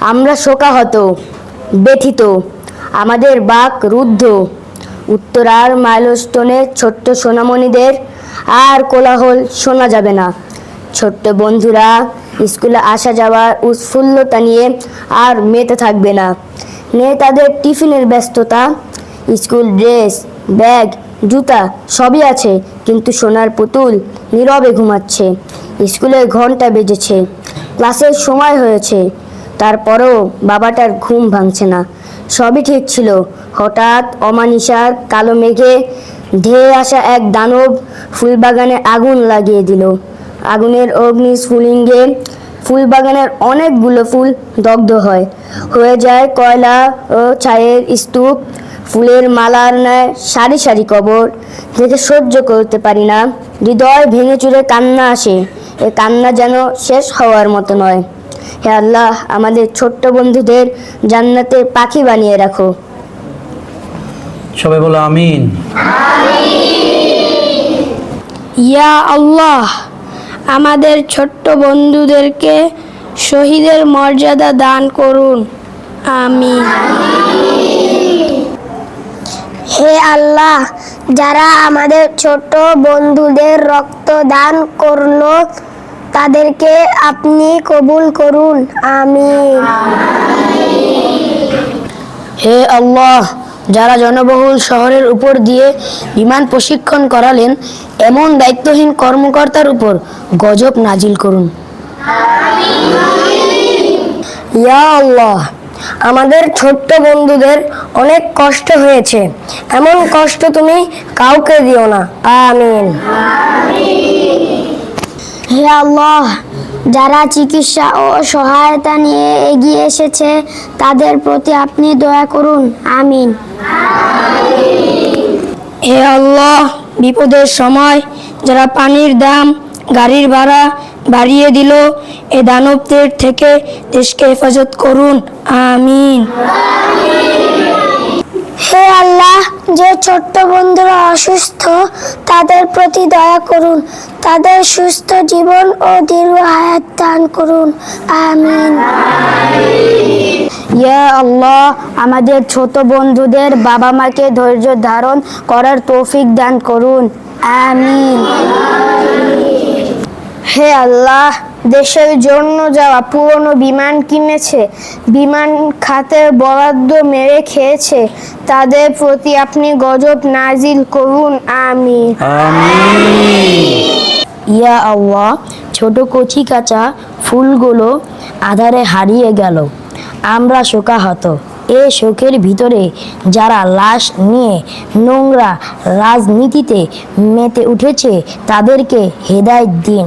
আমরা শোকাহত, ব্যথিত, আমাদের বাক রুদ্ধ। উত্তরার মাইলস্টোনে ছোট্ট সোনামণিদের আর কোলাহল শোনা যাবে না। ছোট্ট বন্ধুরা, স্কুলে আসা যাওয়ার উৎফুল্লতা নিয়ে আর মেতে থাকবে না। নেই তাদের টিফিনের ব্যস্ততা, স্কুল ড্রেস, ব্যাগ, জুতা সবই আছে, কিন্তু সোনার পুতুল নীরবে ঘুমাচ্ছে। স্কুলের ঘণ্টা বেজেছে। ক্লাসের সময় হয়েছে। তারপরও বাবাটার ঘুম ভাঙছে না। সবই ঠিক ছিল। হঠাৎ অমানিসার কালো মেঘে ধেয়ে আসা এক দানব ফুলবাগানে আগুন লাগিয়ে দিল। আগুনের অগ্নি স্ফুলিঙ্গে ফুলবাগানের অনেকগুলো ফুল দগ্ধ হয়। হয়ে যায় কয়লা ও ছায়ের স্তূপ। ফুলের মালার ন্যায় সারি সারি কবর দেখে সহ্য করতে পারি না। হৃদয় ভেঙে চুরে কান্না আসে। এ কান্না যেন শেষ হওয়ার মতো নয়। হে আল্লাহ আমাদের ছোট্ট বন্ধুদের জান্নাতে পাখি বানিয়ে রাখো। সবাই বলো আমিন। ইয়া আল্লাহ আমাদের ছোট্ট বন্ধুদেরকে শহীদের মর্যাদা দান করুন। আমিন। হে আল্লাহ যারা আমাদের ছোট বন্ধুদের রক্ত দান করল তাদেরকে আপনি কবুল করুন আমি হে আল্লাহ, যারা জনবহুল শহরের উপর দিয়ে বিমান প্রশিক্ষণ করালেন, এমন দায়িত্বহীন কর্মকর্তার উপর গজব নাজিল করুন। ইয়া আমাদের ছোট্ট বন্ধুদের অনেক কষ্ট হয়েছে। এমন কষ্ট তুমি কাউকে দিও না। আমিন। হে আল্লাহ, যারা চিকিৎসা ও সহায়তা নিয়ে এগিয়ে এসেছে, তাদের প্রতি আপনি দয়া করুন। আমিন। হে আল্লাহ, বিপদের সময় যারা পানির দাম গাড়ির ভাড়া বাড়িয়ে দিল, এ দানবদের থেকে দেশকে হেফাজত করুন। আমিন। হে আল্লাহ, যে ছোট্ট বন্ধুরা অসুস্থ, তাদের প্রতি দয়া করুন। তাদের সুস্থ জীবন ও দীর্ঘ হায়াত দান করুন। আমিন। ইয়া আল্লাহ, আমাদের ছোট বন্ধুদের বাবা মাকে ধৈর্য ধারণ করার তৌফিক দান করুন। আমিন। হে আল্লাহ দেশের জন্য যাওয়া পুরনো বিমান কিনেছে, বিমান খাতের বরাদ্দ মেরে খেয়েছে, তাদের প্রতি আপনি গজব নাজিল করুন, আমিন। ইয়া আল্লাহ, ছোট কচি কাঁচা ফুলগুলো আধারে হারিয়ে গেল। আমরা শোকাহত। এ শোকের ভিতরে যারা লাশ নিয়ে নোংরা রাজনীতিতে মেতে উঠেছে, তাদেরকে হেদায়ত দিন।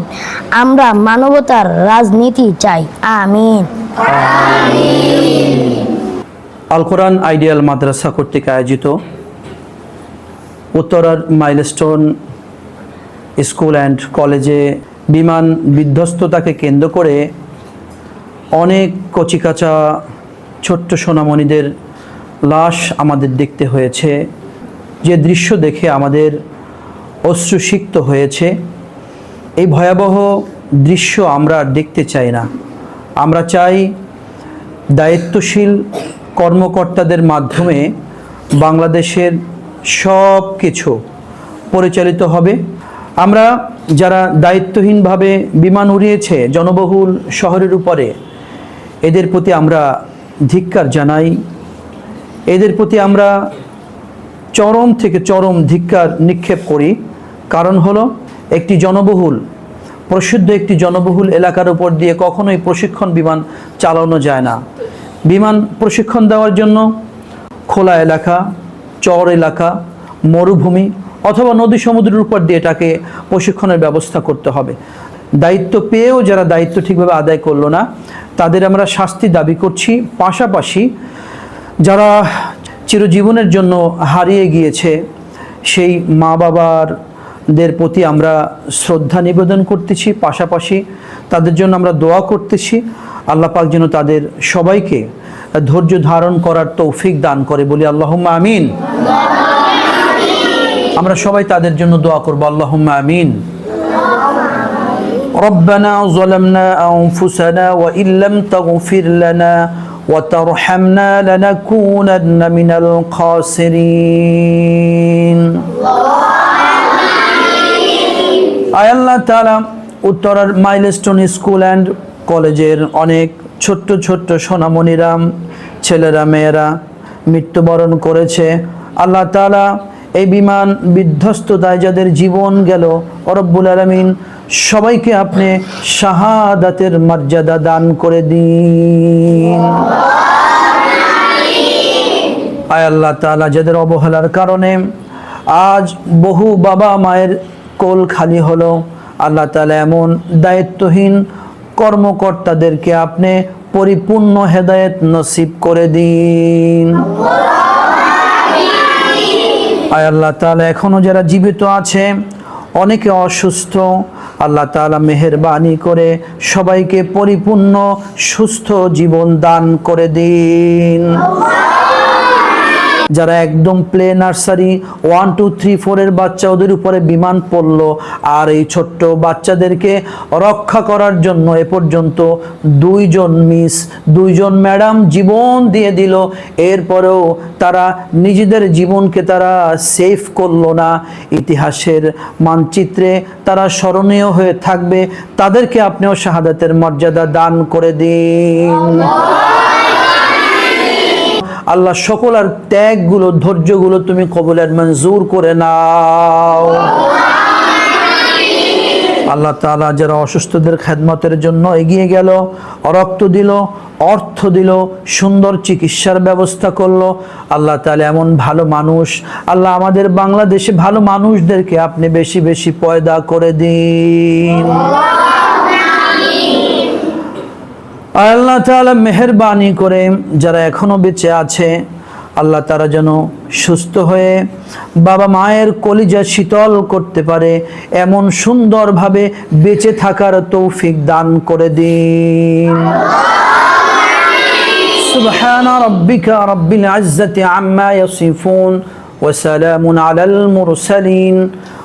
আমরা মানবতার রাজনীতি চাই। আমিন। আল কোরআন আইডিয়াল মাদ্রাসা কর্তৃক আয়োজিত উত্তরার মাইলস্টোন স্কুল অ্যান্ড কলেজে বিমান বিধ্বস্ততাকে কেন্দ্র করে অনেক কচিকাচা ছোট্ট সোনামণিদের লাশ আমাদের দেখতে হয়েছে। যে দৃশ্য দেখে আমাদের অশ্রুসিক্ত হয়েছে, এই ভয়াবহ দৃশ্য আমরা দেখতে চাই না। আমরা চাই দায়িত্বশীল কর্মকর্তাদের মাধ্যমে বাংলাদেশের সব কিছু পরিচালিত হবে। আমরা যারা দায়িত্বহীনভাবে বিমান উড়িয়েছে, জনবহুল শহরের উপরে, এদের প্রতি আমরা ধিক্কার জানাই। এদের প্রতি আমরা চরম থেকে চরম ধিক্কার নিক্ষেপ করি। কারণ হলো, একটি জনবহুল, প্রসিদ্ধ একটি জনবহুল এলাকার উপর দিয়ে কখনোই প্রশিক্ষণ বিমান চালানো যায় না। বিমান প্রশিক্ষণ দেওয়ার জন্য খোলা এলাকা, চর এলাকা, মরুভূমি অথবা নদী সমুদ্রের উপর দিয়ে এটাকে প্রশিক্ষণের ব্যবস্থা করতে হবে। দায়িত্ব পেয়েও যারা দায়িত্ব ঠিকভাবে আদায় করল না তাদের আমরা শাস্তি দাবি করছি। পাশাপাশি যারা চিরজীবনের জন্য হারিয়ে গিয়েছে, সেই মা বাবারদের প্রতি আমরা শ্রদ্ধা নিবেদন করতেছি। পাশাপাশি তাদের জন্য আমরা দোয়া করতেছি। আল্লাহ পাক যেন তাদের সবাইকে ধৈর্য ধারণ করার তৌফিক দান করে বলি আল্লাহুম্মা আমিন। আমরা সবাই তাদের জন্য দোয়া করব আল্লাহুম্মা আমিন। ربنا ظلمنا أنفسنا وإن لم تغفر لنا وترحمنا لنكونن من الخاسرين আয় আল্লাহ তাআলা উত্তরার মাইলস্টোন স্কুল অ্যান্ড কলেজের অনেক ছোট্ট ছোট্ট সোনামণিরা ছেলেরা মেয়েরা মৃত্যুবরণ করেছে আল্লাহ তাআলা এই বিমান বিধ্বস্ততায় যাদের জীবন গেল রব্বুল আলমিন সবাইকে আপনি শাহাদাতের মর্যাদা দান করে দিন। আয় আল্লাহ তাআলা যাদের অবহেলার কারণে আজ বহু বাবা মায়ের কোল খালি হলো, আল্লাহ তালা এমন দায়িত্বহীন কর্মকর্তাদেরকে আপনি পরিপূর্ণ হেদায়েত নসিব করে দিন। আয় আল্লাহ তাআলা এখনও যারা জীবিত আছে, অনেকে অসুস্থ আল্লাহ তালা মেহরবানি করে সবাইকে পরিপূর্ণ সুস্থ জীবন দান করে দিন। যারা একদম play nursery one two three ফোরের বাচ্চা ওদের উপরে বিমান পড়ল আর এই ছোট্ট বাচ্চাদেরকে রক্ষা করার জন্য এ পর্যন্ত দুইজন মিস দুইজন ম্যাডাম জীবন দিয়ে দিল। এরপরেও তারা নিজেদের জীবনকে তারা সেফ করল না। ইতিহাসের মানচিত্রে তারা স্মরণীয় হয়ে থাকবে। তাদেরকে আপনিও শাহাদাতের মর্যাদা দান করে দিন। আল্লাহ সকল আর ত্যাগগুলো, ধৈর্যগুলো তুমি কবুলের মঞ্জুর করে নাও। আল্লাহ তাআলা যারা অসুস্থদের খেদমতের জন্য এগিয়ে গেল, রক্ত দিল, অর্থ দিল, সুন্দর চিকিৎসার ব্যবস্থা করল, আল্লাহ তাআলা এমন ভালো মানুষ, আল্লাহ আমাদের বাংলাদেশে ভালো মানুষদেরকে আপনি বেশি বেশি পয়দা করে দিন। আর আল্লাহ তাআলা মেহেরবানি করে যারা এখনো বেঁচে আছে আল্লাহ তারা যেন সুস্থ হয়ে বাবা মায়ের কলিজা শীতল করতে পারে এমন সুন্দরভাবে বেঁচে থাকার তৌফিক দান করে দিন سبحان ربك رب العزة عما يصفون وسلام على المرسلين